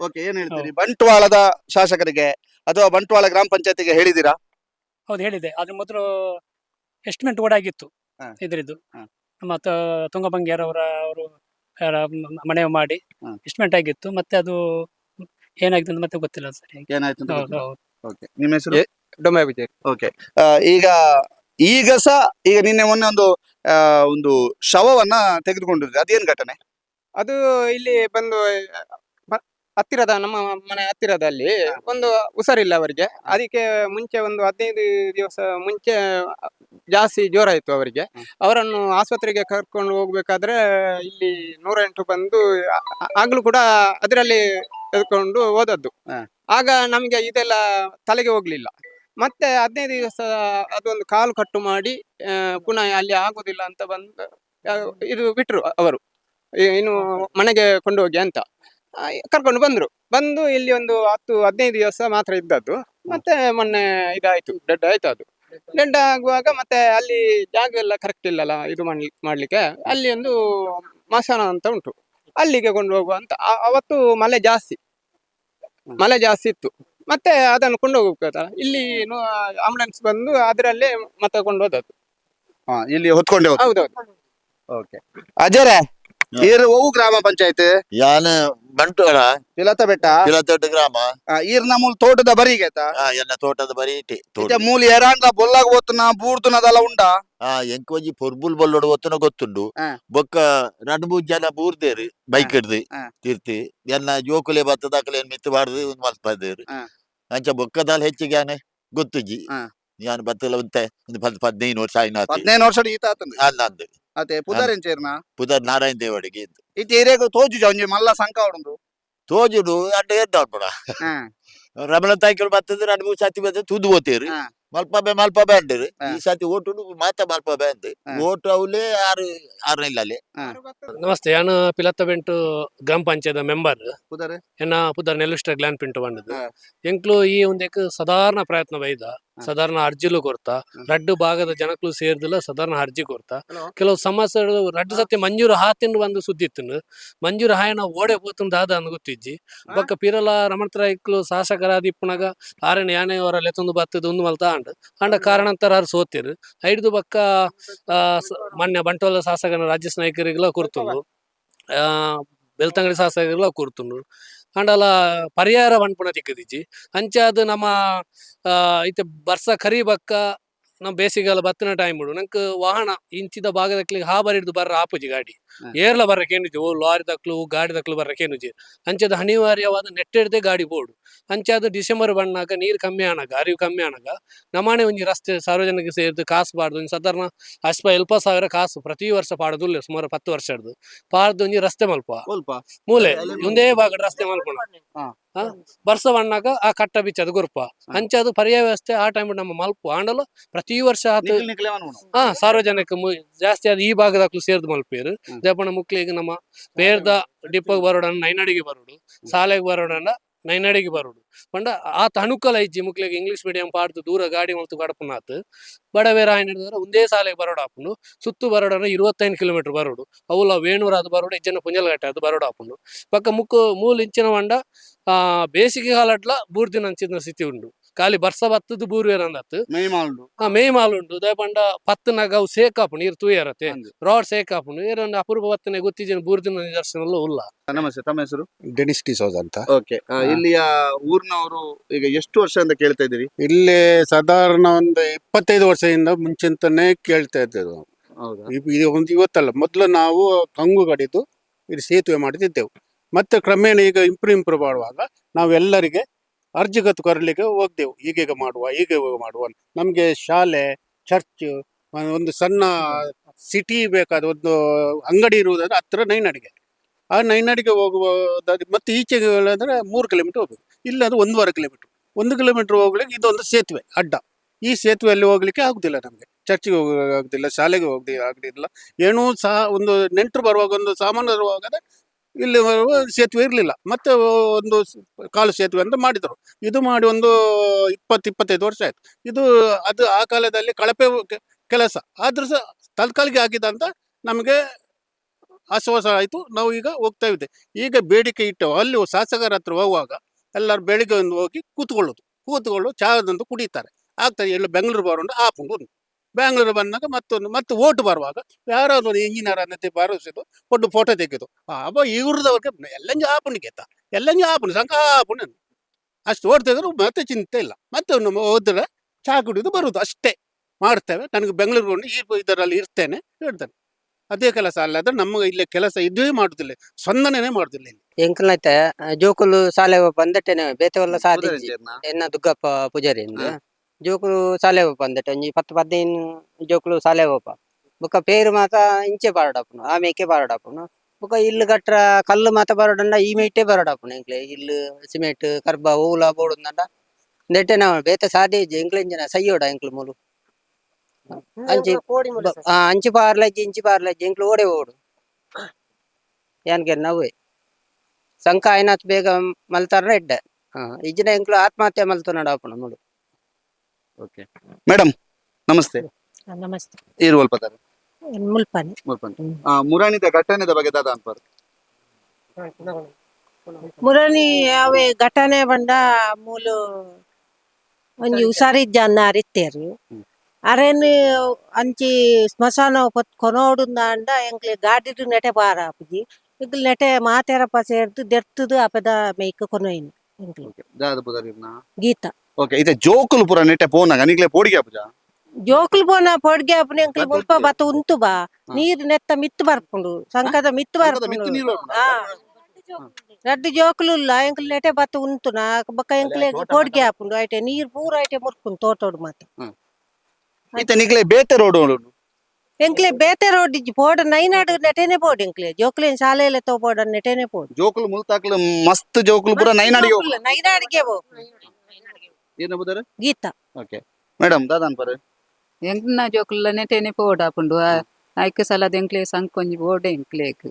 ಓಕೆ. ಏನ್ ಹೇಳ್ತೀರಿ? ಬಂಟ್ವಾಳದ ಶಾಸಕರಿಗೆ ಅಥವಾ ಬಂಟ್ವಾಳ ಗ್ರಾಮ ಪಂಚಾಯತಿಗೆ ಹೇಳಿದಿರಾ ಹೌದು ಹೇಳಿದೆ. ಅದ್ರ ಮೊದಲು ಎಸ್ಟಿಮೇಟ್ ಓಡಾಗಿತ್ತು ಹಾ. ಇದರಿದ್ದು. ಹಾ. ನಮ್ಮ ತ- ತುಂಗಭಂಗಿಯರವರ ಅವರು ಮನೆ ಮಾಡಿ ಹಾ. ಎಸ್ಟಿಮೇಟ್ ಆಗಿತ್ತು. ಮತ್ತೆ ಅದು ಏನಾಗಿದೆ ಅಂತ ಮತ್ತೆ ಗೊತ್ತಿಲ್ಲ ಸರಿ ಏನಾಯ್ತು ಅಂತ ಹೌದು ಗೊತ್ತಿಲ್ಲ. ಹೌದು ಓಕೆ ನಿಮ್ಮ ಹೆಸರು? ಡೊಮೆ ವಿಜಯ್ ಓಕೆ ಈಗ ಈಗ ಸಹ ಈಗ ನಿನ್ನೆ ಮೊನ್ನೆ ಒಂದು ಆ, ಒಂದು ಶವವನ್ನ ತೆಗೆದುಕೊಂಡಿದ್ರಿ. ಅದೇನ್ ಘಟನೆ? ಅದು ಇಲ್ಲಿ ಬಂದು ಹತ್ತಿರದ ನಮ್ಮ ಮನೆ ಹತ್ತಿರದಲ್ಲಿ ಒಂದು ಹುಷಾರಿಲ್ಲ ಅವರಿಗೆ. ಅದಕ್ಕೆ ಮುಂಚೆ ಒಂದು ಹದಿನೈದು ದಿವಸ ಮುಂಚೆ ಜಾಸ್ತಿ ಜ್ವರ ಇತ್ತು ಅವರಿಗೆ. ಅವರನ್ನು ಆಸ್ಪತ್ರೆಗೆ ಕರ್ಕೊಂಡು ಹೋಗ್ಬೇಕಾದ್ರೆ ಇಲ್ಲಿ ನೂರ ಎಂಟು ಬಂದು ಆಗ್ಲೂ ಕೂಡ ಅದರಲ್ಲಿ ಎದ್ಕೊಂಡು ಹೋದದ್ದು. ಆಗ ನಮಗೆ ಇದೆಲ್ಲ ತಲೆಗೆ ಹೋಗ್ಲಿಲ್ಲ. ಮತ್ತೆ ಹದಿನೈದು ದಿವಸ ಅದೊಂದು ಕಾಲು ಕಟ್ಟು ಮಾಡಿ ಪುನಃ ಅಲ್ಲಿ ಆಗೋದಿಲ್ಲ ಅಂತ ಬಂದು ಇದು ಬಿಟ್ರು ಅವರು. ಇನ್ನು ಮನೆಗೆ ಕೊಂಡೋಗಿ ಅಂತ. ಕರ್ಕೊಂಡು ಬಂದ್ರು. ಬಂದು ಇಲ್ಲಿ ಒಂದು ಹತ್ತು ಹದಿನೈದು ದಿವಸ ಮಾತ್ರ ಇದ್ದದ್ದು. ಮತ್ತೆ ಮೊನ್ನೆ ಇದಾಯ್ತು ಡೆಡ್ ಆಯ್ತು ಅದು. ಡೆಡ್ ಆಗುವಾಗ ಮತ್ತೆ ಅಲ್ಲಿ ಜಾಗ ಎಲ್ಲ ಕರೆಕ್ಟ್ ಇಲ್ಲಲ್ಲ ಇದು ಮಾಡ್ಲಿ ಮಾಡ್ಲಿಕ್ಕೆ. ಅಲ್ಲಿ ಒಂದು ಮಸಾನ ಅಂತ ಉಂಟು. ಅಲ್ಲಿಗೆ ಕೊಂಡು ಹೋಗುವ ಅಂತ. ಅವತ್ತು ಮಳೆ ಜಾಸ್ತಿ. ಮಳೆ ಜಾಸ್ತಿ ಇತ್ತು. ಮತ್ತೆ ಅದನ್ನು ಕೊಂಡು ಹೋಗ್ಬೇಕಲ್ಲ ಇಲ್ಲಿ ಆಂಬುಲೆನ್ಸ್ ಬಂದು ಅದರಲ್ಲೇ ಮತ್ತೆ ಕೊಂಡು ಹೋದದ್ದು. ಹಾ ಇಲ್ಲಿ ಹೊತ್ಕೊಂಡೆ ಹೋದ್ ಹೌದೌದು. ಓಕೆ ಅಜರೆ ಈರ್ ಓವು ಗ್ರಾಮ ಪಂಚಾಯತ್. ಯಾನ ಬಂಟ್ವಾಳ. ಪಿಲತ ಬೆಟ್ಟ. ಪಿಲತೊಟ್ಟು ಗ್ರಾಮ. ಈರ್ ನಮ್ಮ ತೋಟದ ಬರಿಗೆತ ಆ ಎನ್ನ ತೋಟದ ಬರಿ ಇಟ್ಟಿ ತೋಟ ಮೂಲ ಎರಾಂಡ ಬೊಲ್ಲಾಗ ಓತುನ ಬೂರ್ತುನದಲ್ಲ ಉಂಡ? ಆ ಎಂಕೊಂಜಿ ಪೊರ್ಬುಲ್ ಬಲ್ಲೋಡು ಒತ್ತನ ಗೊತ್ತುಂಡು. ಆ. ಬೊಕ್ಕ ನಡು ಮೂರ್ ಜನ ಬೂರ್ದೇರು ಬೈಕ್ ಹಿಡ್ದು ಆ. ತಿರ್ತಿ. ಎನ್ನ ಜೋಕುಲೆ ಏನ್ ಮಿತ್ತು ಬಾಡ್ದು ಒಂದ್ ಮಲ್ಪದೇರು ಆ. ಅಂಚ ಬೊಕ್ಕದಾಲ್ ಹೆಚ್ಚಿಗೆ ಆನೆ ಗೊತ್ತುಜಿ ಆ. ಯಾನ್ ಬತ್ತಲ ಉಂತೆ? ಒಂದು ಪದ್ ಪದ್ನೈದು ವರ್ಷ ಆಯ್ನಾತಿ. ಹದಿನೈದು ವರ್ಷ ಈತ ಅಂದ್ರೆ ಅಲ್ಲ ಅಂದು ಅತೆ ಪುದರೆನ್ ಚೇರ್ನ ಪುದರ್ ನಾರಾಯಣ ದೇವಡಿಗೆ ಇದ್ದು. ಇತ ಏರಿಯಾಗ ತೋಜು ಒಂಜಿ ಮಲ್ಲ ಸಂಕ ಉಂಡು ತೋಜುಡು ಅಡ್ಡ ಏರ್ದಾಡ್ಬಿಡ ಹಾ. ರಮಣ ತಾಯ್ಕಲ್ ಬತ್ತದ ಅಡ್ ಮೂರು ಸತಿ ಬತ್ತ ತುದು ಓತೀರಿ. ಹಾ. ಮಲ್ಪಬೆ ಮಲ್ಪಬೆ ಅಂಡರು. ಈ ಸತಿ ಓಟು ಮಾತ ಮಲ್ಪಬೆ ಅಂದ್. ಓಟು ಅವಲೇ ಆರು ಆರು ಇಲ್ಲ ಅಲ್ಲಿ ನಮಸ್ತೆ ಯಾನು ಪಿಲತ್ತಬೆಂಟು ಗ್ರಾಮ ಪಂಚಾಯತ್ ಮೆಂಬರ್. ಪುದರ್ ಎನ್ನ ಪುದರ್ ನೆಲುಷ್ಟ ಗ್ಲಾನ್ ಪಿಂಟು ಬಂದದ್ದು. ಎಂಕ್ಲು ಈ ಒಂದಕ್ಕೆ ಸಾಧಾರಣ ಪ್ರಯತ್ನ ಬೈದ ಸಾಧಾರಣ ಅರ್ಜಿಲು ಕೊರ್ತ ರಡ್ಡು ಭಾಗದ ಜನಕ್ಕೂ ಸೇರ್ದಿಲ್ಲ ಸಾಧಾರಣ ಅರ್ಜಿ ಕೊರ್ತ ಕೆಲವು ಸಮಸ್ಯೆ ರಡ್ಡು ಸತಿ ಮಂಜೂರು ಹಾತಿಂಡು ಬಂದು ಸುದ್ದಿತ್ತು ಮಂಜೂರು ಹಾಯನ ಓಡೆ ಪೋತುಂಡು ದಾದ ಅಂದ್ ಗೊತ್ತಿಜ್ಜಿ. ಬೊಕ್ಕ ಪಿರಲ ರಮಣತ್ರ ಇಕ್ಲು ಶಾಸಕರಾದ ಇಪ್ಪುನಗ ಆರನೇ ಯಾನೆ ಅವರ ಲೆತ್ತೊಂದು ಬತ್ತದ ಒಂದು ಮಲ್ತ ಅಂಡ್ ಅಂಡ ಕಾರಣಾಂತರ ಅವ್ರು ಸೋತಿರು. ಐದು ಬಕ್ಕ ಬಂಟೋಲ ಮೊನ್ನೆ ಬಂಟ್ವಾಳ ಶಾಸಕನ ರಾಜ್ಯ ನಾಯಕರಿಗೆಲ್ಲ ಕುರ್ತುಂಡು ಆ ಬೆಳ್ತಂಗಡಿ ಶಾಸಕರಿಗೆಲ್ಲ ಕುರ್ತುಂಡು ಅಂಡಲ ಪರಿಹಾರ ಮನ್ಪುನ ತಿಕ್ಕದಿಜ್ಜಿ ಅಂಚಾದ್ ಆ, ಇತ್ತೆ ಬರ್ಸ ಕರಿ ಬಕ್ಕ ನಮ್ ಬೇಸಿಗೆಲ್ಲ ಬತ್ತಿನ ಟೈಮ್ ಬಿಡು ನಂಕ್ ವಾಹನ ಇಂಚಿದ ಭಾಗದಕ್ಲಿ ಹಾ ಹಿಡಿದು ಬರ್ರ ಆಪುಜಿ ಗಾಡಿ. ಏರ್ಲ ಬರಕ್ಕೆ ಏನುಜಿ ಓ ಲಾರಿ ದಕ್ಲು ಗಾಡಿ ದಕ್ಲು ಬರ್ರ ಕೇನುಜಿ. ಅಂಚದ ಅನಿವಾರ್ಯವಾದ ನೆಟ್ಟಿಡ್ದೆ ಗಾಡಿ ಬೋಡು ಅಂಚಾದ ಡಿಸೆಂಬರ್ ಬಣ್ಣಾಗ ನೀರ್ ಕಮ್ಮಿ ಆನಾಗ ಅರಿವು ಕಮ್ಮಿ ಆನಾಗ ನಮಾಣೆ ಒಂಜಿ ರಸ್ತೆ ಸಾರ್ವಜನಿಕ ಸೇರಿದು ಕಾಸು ಬಾರ್ದು ಒಂಜಿ ಸಾಧಾರಣ ಅಷ್ಟ ಎಲ್ಪ ಸಾವಿರ ಕಾಸು ಪ್ರತಿ ವರ್ಷ ಪಾಡೋದಿಲ್ಲ ಸುಮಾರು ಪತ್ತು ವರ್ಷ ಹಿಡ್ದು. ಪಾಡ್ದು ಒಂಜಿ ರಸ್ತೆ ಮಲ್ಪ ಮೂಲೆ ಒಂದೇ ಭಾಗದ ರಸ್ತೆ ಮಲ್ಪಣ. ಹಾ. ಬರ್ಸ ಬಣ್ಣಾಗ ಆ ಕಟ್ಟ ಬಿಚ್ಚದು ಗುರುಪ ಅಂಚದು ಪರ್ಯಾಯ ವ್ಯವಸ್ಥೆ ಆ ಟೈಮ್ ನಮ್ಮ ಮಲ್ಪು ಆಂಡಲು ಪ್ರತಿ ವರ್ಷ ಆತು. ಹಾ ಸಾರ್ವಜನಿಕ ಜಾಸ್ತಿ ಆದ ಈ ಭಾಗದಾಕ್ಲು ಸೇರ್ದು ಮಲ್ಪೇರು ದೇಪಣ ಮುಕ್ಲಿಗೆ ನಮ್ಮ ಬೇರ್ದ ಡಿಪ್ಪಗ್ ಬರೋಣ ನೈನಡಿಗೆ ಬರೋಡು ಶಾಲೆಗೆ ಬರೋಡನ್ನ ನೈನಡಿಗೆ ಬರೋಡು ಪಂಡ ಆತ ಅನುಕೂಲ ಇಜ್ಜಿ ಮುಕ್ಲಿಗೆ ಇಂಗ್ಲೀಷ್ ಮೀಡಿಯಂ ಪಾಡ್ದು ದೂರ ಗಾಡಿ ಮಲ್ತು ಗಡಪನಾತ್. ಬಡವೇರ ಆಯ್ನ ಒಂದೇ ಸಾಲೆಗೆ ಬರೋಡು ಆಪುಂಡು. ಸುತ್ತು ಬರೋಡನ ಇರುವತ್ತೈದು ಕಿಲೋಮೀಟರ್ ಬರೋಡು. ಅವುಲ ವೇಣೂರ ಅದು ಬರೋಡು, ಇಜ್ಜನ ಪುಂಜಲಗಟ್ಟೆ ಅದು ಬರೋಡು ಆಪುಂಡು. ಪಕ್ಕ ಮುಕ್ಕು ಮೂಲ ಇಂಚಿನ ಆ, ಬೇಸಿಗೆ ಕಾಲಟ್ಲ ಬೂರ್ದಿನ ಅಂಚಿನ ಸ್ಥಿತಿ ಉಂಡು. ಖಾಲಿ ಬರ್ಸ ಬತ್ತದು ಬೂರ್ ಅಂದತ್ತು ಮೇಯ್ ಮಾಲ್ಡು. ಆ ಮೇ ಮಾಲ್ ಉಂಟು ದಯಪಂಡ ಪತ್ತನಾಗ ಅವು ಸೇಕಾಪು ಇರ್ ತೂಯರತೆ. ರಾಡ್ ಸೇಕಾಪುಂಡು ಏರೊಂದು ಅಪೂರ್ವ ಪತ್ತನೆ ಗೊತ್ತಿಜನ ಬೂರ್ದಿನ ನಿದರ್ಶನ ಉಲ್ಲ ನಮಸ್ತೆ. ತಮ್ಮ ಹೆಸರು? ಡೆನಿಸ್ ಟಿಸೋಜ್ ಅಂತ. ಓಕೆ. ಇಲ್ಲಿಯ ಊರಿನವರು ಈಗ ಎಷ್ಟು ವರ್ಷ ಅಂತ ಕೇಳ್ತಾ ಇದ್ದೀರಿ? ಇಲ್ಲಿ ಸಾಧಾರಣ ಒಂದು ಇಪ್ಪತ್ತೈದು ವರ್ಷದಿಂದ ಮುಂಚಿಂತಾನೆ ಕೇಳ್ತಾ ಇದ್ದೇವೆ. ಇದು ಒಂದು ಇವತ್ತಲ್ಲ. ಮೊದಲು ನಾವು ಕಂಗು ಕಡಿದು ಇದು ಸೇತುವೆ ಮಾಡುತ್ತಿದ್ದೆವು ಮತ್ತೆ ಕ್ರಮೇಣ ಈಗ ಇಂಪ್ರೂವ್ ಇಂಪ್ರೂವ್ ಮಾಡುವಾಗ ನಾವೆಲ್ಲರಿಗೆ ಅರ್ಜಿಗತ್ತು ಕರಲಿಕ್ಕೆ ಹೋಗ್ದೆವು. ಹೀಗೀಗ ಮಾಡುವ ಹೀಗೆ ಮಾಡುವ ನಮಗೆ ಶಾಲೆ ಚರ್ಚ್ ಒಂದು ಸಣ್ಣ ಸಿಟಿ ಬೇಕಾದ ಒಂದು ಅಂಗಡಿ ಇರುವುದಾದ್ರೆ ಹತ್ರ ನೈನಾಡಿಗೆ. ಆ ನೈನಡಿಗೆ ಹೋಗುವುದಾದ್ರೆ ಮತ್ತೆ ಈಚೆಗೆ ಅಂದರೆ ಮೂರು ಕಿಲೋಮೀಟರ್ ಹೋಗ್ಬೇಕು. ಇಲ್ಲಾಂದ್ರೆ ಒಂದೂವರೆ ಕಿಲೋಮೀಟರ್ ಒಂದು ಕಿಲೋಮೀಟರ್ ಹೋಗ್ಲಿಕ್ಕೆ ಇದೊಂದು ಸೇತುವೆ, ಅಡ್ಡ. ಈ ಸೇತುವೆಯಲ್ಲಿ ಹೋಗ್ಲಿಕ್ಕೆ ಆಗುದಿಲ್ಲ ನಮಗೆ. ಚರ್ಚಿಗೆ ಆಗುದಿಲ್ಲ, ಶಾಲೆಗೆ ಹೋಗಿ ಆಗುದಿಲ್ಲ. ಏನೂ ಸಹ ಒಂದು ನೆಂಟರು ಬರುವಾಗ ಒಂದು ಸಾಮಾನು ತರುವಾಗ ಇಲ್ಲಿ ಸೇತುವೆ ಇರಲಿಲ್ಲ. ಮತ್ತೆ ಒಂದು ಕಾಲು ಸೇತುವೆ ಅಂತ ಮಾಡಿದರು. ಇದು ಮಾಡಿ ಒಂದು ಇಪ್ಪತ್ತು, ಇಪ್ಪತ್ತೈದು ವರ್ಷ ಆಯ್ತು. ಇದು, ಅದು ಆ ಕಾಲದಲ್ಲಿ ಕಳಪೆ ಕೆಲಸ. ಆದ್ರೂ ಸಹ ತತ್ಕಾಲಿಗೆ ಆಗಿದಂತ ನಮಗೆ ಆಶ್ವಾಸ ಆಯಿತು. ನಾವು ಈಗ ಹೋಗ್ತಾ ಇದ್ದೆ. ಈಗ ಬೇಡಿಕೆ ಇಟ್ಟವು ಅಲ್ಲಿ ಶಾಸಕರ ಹತ್ರ ಹೋಗುವಾಗ ಎಲ್ಲರೂ ಬೆಳಿಗ್ಗೆ ಒಂದು ಹೋಗಿ ಕೂತ್ಕೊಳ್ಳೋದು. ಕೂತ್ಕೊಳ್ಳೋ ಚಹಾದಂದು ಕುಡಿತಾರೆ. ಆಗ್ತದೆ ಎಲ್ಲ ಬೆಂಗಳೂರು ಬರೋಣ ಆಪುಂಡು. ಉಂಟು ಬೆಂಗಳೂರು ಬಂದಾಗ ಮತ್ತೊಂದು ಮತ್ತೆ ಓಟ್ ಬರುವಾಗ ಯಾರಾದ್ರು ಒಂದು ಇಂಜಿನಿಯರ್ ಅನ್ನತ್ತೆ ಬಾರಿಸಿದ್ದು ಒಂದು ಫೋಟೋ ತೆಗೆದು. ಅಬ್ಬ ಇವ್ರದವ್ರಿಗೆ ಎಲ್ಲಂಜಿ ಆಪುಂಡು ಗೆತ್ತ ಎಲ್ಲಂಜಿ ಆಪುಂಡು ಸಂಕ ಅಂದು. ಅಷ್ಟು ಓಡ್ತಿದ್ರು ತೆಗೆದ್ರು ಮತ್ತೆ ಚಿಂತೆ ಇಲ್ಲ. ಮತ್ತೆ ನಮ್ಮ ಹೋದ್ರೆ ಚಹಾ ಕುಡಿದು ಬರುದು ಅಷ್ಟೇ. ಮಾಡ್ತೇವೆ. ನನಗೆ ಬೆಂಗಳೂರು ಕೊಂಡು ಈ ಇದರಲ್ಲಿ ಇರ್ತೇನೆ ಹೇಳ್ತೇನೆ. ಅದೇ ಕೆಲಸ ಅಲ್ಲದ್ರೆ ನಮ್ಮ ಇಲ್ಲಿ ಕೆಲಸ ಇದೇ ಮಾಡುದಿಲ್ಲ. ಸ್ವಂದನೇ ಮಾಡುದಿಲ್ಲ ಇಲ್ಲಿ. ಎಂಕಲ್ನೈತೆ ಜೋಕುಲು ಸಾಲೆ ಬಂದಟೆನೆ ಬೇತೆವಲ್ಲ ಸಾಧಿಂಚಿ ಎನ್ನ ದುಗ್ಗಪ್ಪ ಪೂಜಾರಿ ಜೋಕುಲು ಸಾಲೆ ಬಂದಟೆ ಒಂಜಿ ಪತ್ತು ಪದಿನೈದು ಜೋಕುಲು ಸಾಲೆ ಹೋಪ ಬೊಕ ಪೇರು ಮಾತ ಇಂಚೆ ಬಾರಡಪ್ಪುನು ಆಮೇಕೆ ಬಾರಡಪ್ಪುನು ಬೊಕ ಇಲ್ಲ್ ಗಟ್ರ ಕಲ್ಲು ಮಾತ ಬರಡಂಡ ಈ ಮೈಟೆ ಬರಡಪ್ಪುನು ಎಂಕ್ಲೆ. ಇಲ್ಲ್ ಸಿಮೆಂಟ್ ಕರ್ಬ ಓಲ ಬೋಡುಂದಂಡ ನೆಟ್ಟೆ ನಾವು ಬೇತೆ ಸಾದಿ ಎಂಕ್ಲೆ ಇಂಜಿನ ಸೈಯೋಡ ಎಂಕ್ಲು ಮೂಲು. ಅಂಚಿ ಅಂಚಿ ಪಾರ್ಲಜ್ಜಿ ಇಂಚಿ ಪಾರ್ಲಜ್ಜಿ ಎಂಕ್ಲು ಓಡೆ ಓಡು. ಯಾನ್ಗೆ ನವ್ವೆ ಸಂಕ ಆಯ್ನಾತ್ ಬೇಗ ಮಲ್ತಾರ ಎಡ್ಡ. ಹಾ ಇಜ್ಜಿನ ಎಂಕ್ಲು ಆತ್ಮಹತ್ಯೆ ಮಲ್ತು ಆಪುಣ ನೋಡು ಓಕೆ. ಮೇಡಮ್ ನಮಸ್ತೆ. ನಮಸ್ತೆ. ಇರು ಅಲ್ಪದಾರ ಮುಲ್ಪಾನೆ. ಮುರಾಣಿದ ಘಟನೆದ ಬಗ್ಗೆ ದಾದ ಅನ್ಪಾರ. ಮುರಣಿ ಅವೇ ಘಟನೆ ಬಂದ ಮೂಲು ಒಂಜಿ ಹುಷಾರಿದ್ದ ಅನ್ನ ಅರಿತ್ತೇರು ಅರೆನ್ ಅಂಚಿ ಸ್ಮಶಾನ ಪೊತ್ ಕೊನೋಡುಂದ ಅಂಡ ಎಂಕ್ಲೆ ಗಾಡಿಡು ನೆಟೆ ಪಾರ ಆಪುಜಿ. ಇಗ್ಲು ನೆಟೆ ಮಾತೆರಪ್ಪ ಸೇರ್ದು ದೆರ್ತುದು ಅಪದ ಮೇಯ್ಕ ಕೊನೊಯ್ನು ಗೀತ. ಓಕೆ ಇದೆ ಜೋಕುಲು ಪುರ ನೆಟ್ಟೆ ಪೋನಾಗ ನಿಕ್ಲೆ ಪೋಡಿಗೆ ಆಪುಜ ಜೋಕುಲು ಬೋನ ಪೊಡ್ಗೆ ಎಂಕ್ಲೆ ಬತ್ ಮುಲ್ಪ. ಬತ್ತ ಉಂತು ಬಾ. ನೀರ್ ನೆತ್ತ ಮಿತ್ತು ಬರ್ಪುಂಡು ಸಂಕದ ಮಿತ್ತು ಬರ್ಪುಂಡು. ಆ ರಡ್ಡು ಜೋಕುಲು ಇಲ್ಲ ಎಂಕ್ಲೆ ನೆಟೆ ಬತ್ತ ಉಂತು ನಾ ಬೊಕ್ಕ ಎಂಕ್ಲೆ ಪೊಡ್ಗೆ ಐಟೆ ನೀರ್ ಪೂರ ಐಟೆ ಮುರ್ಪುಂಡು ತೋಟೋಡು ಮಾತ ಇತ್ತೆ ನಿಕ್ಲೆ ಬೇತೆ ರೋಡ್ ಎಂಕ್ಲೆ ಬೇತೆ ರೋಡ್ ಇಜ್ಜಿ ಪೋಡ ನೈನಾಡು ನೆಟೆನೆ ಪೋಡು ಎಂಕ್ಲೆ ಜೋಕುಲೇನ್ ಶಾಲೆಲೆ ತೋ ಪೋಡ ನೆಟೆನೆ ಪೋಡು. ಜೋಕುಲು ಮುಲ್ತಾಕ್ಲು ಮಸ್ತ್ ಜೋಕುಲು ಪುರ ನೈನಾಡಿಗೆ ನೈನಾಡಿಗೆ ಏನ ಬುದಾರ ಗೀತ. ಓಕೆ ಮೇಡಮ್ ದಾದಾನ್ ಪರ ಎಂಕ್ನ ಜೋಕುಲ್ಲ ನೆಟೆನೆ ಪೋಡ್ ಆಪುಂಡು. ಐಕ್ ಸಲದ ಎಂಕ್ಲೆ ಸಂಕೊಂಜಿ ಓಡೆ ಎಂಕ್ಲೇಗ್.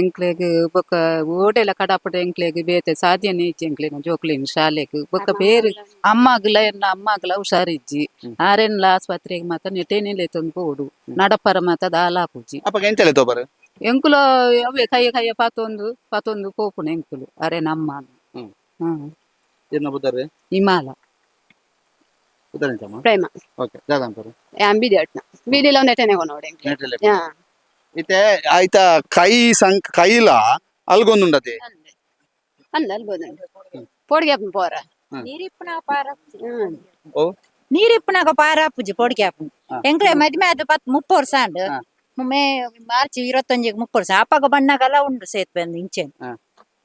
ಎಂಕ್ಲೇಗ್ ಬೊಕ್ಕ ಓಡೆಲ ಕಡಾಪಡ ಎಂಕ್ಲೇಗ್ ಬೇತೆ ಸಾಧ್ಯನೆ ಇಜ್ಜಿ ಎಂಕ್ಲೇನ ಜೋಕ್ಲೆನ್ ಶಾಲೆಗ್. ಬೊಕ್ಕ ಬೇರೆ ಅಮ್ಮಗ್ಲ ಎನ್ನ ಅಮ್ಮಗ್ಲ ಹುಷಾರಿಜ್ಜಿ. ಆರೆನ್ಲ ಆಸ್ಪತ್ರೆಗ್ ಮಾತ ನೆಟೆನೆ ತೊಂದು ಪೋಡು. ನಡಪರ ಮಾತ ದಾಲಾಪುಜಿ ಅಪ್ಪ ಎಂತೆಲೆ ತೋಬಾರ? ಎಂಕುಲು ಅವೇ ಕೈಯ ಕೈಯ ಪಾತೊಂದು ಪಾತೊಂದು ಪೋಪುನ ಎಂಕುಲು. ಅರೆ ನಮ್ಮ ಹ್ಮ್. ಹ್ಮ್ ಏನ ಬುದಾರೆ ಹಿಮಾಲ ಬುದಾರೆ ಎಂತಮ್ಮ ಪ್ರೇಮ ಓಕೆ ದಾದ ಅನ್ಪಾರ ಅಂಬಿದಿ ಅಟ್ನ ಬೀದಿಲ ನೆಟೆನೆ ಕೊನೋಡೆ ನೆಟ್ರೆಲೆ ಯಾ ಇತ್ತೆ ಆಯ್ತಾ ಕೈ ಸಂಕ್ ಕೈಲ ಅಲ್ಗೊಂದುಂಡತೆ ಅಂದ ಅಲ್ಬೋದಂಡು ಪೋಡ್ಗೆ ಅಪ್ಪ ಪೋರ ಹ್ಮ್. ನೀರಿಪ್ಪನ ಪಾರ ಓ ನೀರಿಪ್ಪನಾಗ ಪಾರಾಪುಜಿ పొడికాపును ಹಾ. ಎಂಕ್ಲೆ ಮದ್ಮೆ ಅದು ಪತ್ ಮುಪ್ಪ ವರ್ಷ ಅಂಡ್ ಹಾ. ಮೇ ಮಾರ್ಚ್ ಇರತ್ತೊಂಜಿಗೆ ಮುಪ್ಪ ವರ್ಷ ಅಪ್ಪಾಗ ಬಣ್ಣಗಲ್ಲ ಉಂಡು ಸೇತುವೆ ಅಂದ್ ಇಂಚೆನ್ ಹಾ.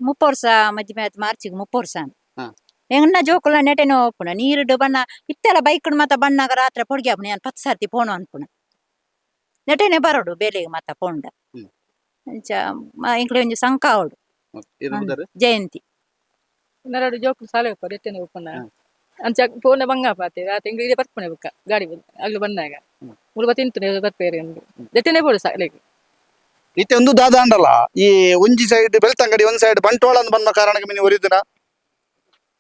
ಮುಪ್ಪ ವರ್ಷ ಮದ್ಮೆ ಅದು ಮಾರ್ಚಿಗೆ ಮುಪ್ಪ ವರ್ಷ ಅಂಡ್ ಹಾ. ಎಂಗ್ನ ಜೋಕುಲ ನೆಟೆನೋ ಆಪುನ ನೀರುಡು ಬಣ್ಣ ಇತ್ತೆಲ ಬೈಕ್ ಮಾತ ಬಣ್ಣಗ ರಾತ್ರಿ ಪೊಡ್ಗೆ ಆಪುನ ಯಾನ್ ಪತ್ ಸರ್ತಿ ಪೋಣ ಅನ್ಪುನ ನೆಟೆನೆ ಬರೋಡು ಬೇಲೆಗೆ ಮಾತ ಪೋಂಡ. ಅಂಚ ಎಂಕ್ಲೆ ಒಂಜಿ ಸಂಕ ಅವಡು. ಜಯಂತಿ. ನರಡು ಜೋಕುಲು ಸಾಲೆ ಉಪ್ಪ ಎಟ್ಟೆನೆ ಉಪ್ಪನ ಅಂಚ ಪೋನ ಬಂಗ ಪಾತೆ ರಾತ್ರಿ ಎಂಗ್ಲಿ ಇದೇ ಬರ್ಪುನೆ ಬುಕ್ಕ ಗಾಡಿ ಅಗ್ಲು ಬಂದಾಗ ಮುಳುಬ ತಿಂತುನೆ ಬರ್ಪೇರಿ ಎಟ್ಟೆನೆ ಬೋಡು ಸಾಲೆಗೆ. ಇತ್ತೆ ಒಂದು ದಾದ ಅಂಡಲ್ಲ ಈ ಒಂಜಿ ಸೈಡ್ ಬೆಳ್ತಂಗಡಿ ಒಂದ್ ಸೈಡ್ ಬಂಟ್ವಾಳ ಅಂತ ಬಂದ ಕಾರಣಕ್ಕೆ ಮಿನಿ ಒರಿದಿನ?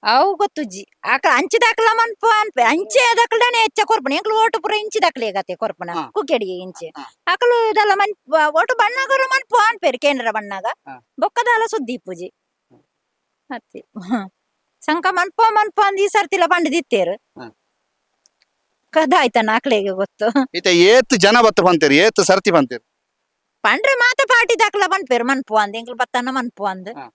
ಅವು ಗೊತ್ತುಜ್ಜಿ ಆಕ ಅಂಚಿ ದಾಖಲ ಮನ್ಪ ಅನ್ಪ ಅಂಚೆ ದಾಖಲನೆ ಹೆಚ್ಚ ಕೊರ್ಪಣ ಎಂಕ್ಲು ಓಟು ಪುರ ಇಂಚಿ ದಾಖಲೆ ಆಗತ್ತೆ ಕೊರ್ಪಣ ಹಾ. ಕುಕ್ಕೆಡಿಗೆ ಇಂಚೆ. ಹಾ. ಆಕಲು ಇದೆಲ್ಲ ಮನ್ ಓಟು ಬಣ್ಣಗರು ಮನ್ಪು ಅನ್ಪೇರು ಕೇಂದ್ರ ಬಣ್ಣಗ. ಹಾ. ಬೊಕ್ಕದಾಲ ಸುದ್ದಿ ಪೂಜಿ ಮತ್ತೆ ಸಂಕ ಮನ್ಪ ಮನ್ಪ ಅಂದ್ ಈ ಸರ್ತಿಲ ಬಂಡದಿತ್ತೇರು ಕದ ಕದಾಯ್ತ ನಾಕ್ಲೆಗೆ ಗೊತ್ತು. ಇತ್ತೆ ಏತ್ ಜನ ಬತ್ತ ಬಂತೇರಿ ಏತ್ ಸರ್ತಿ ಬಂತೇರಿ. ಪಂಡ್ರೆ ಮಾತ ಪಾಟಿ ದಾಖಲ ಮನ್ಪೇರು ಮನ್ಪು ಅಂದ್ ಎಂಕ್ಲು ಬತ್ತನ ಮನ್ಪು ಅಂದ್. ಹಾ.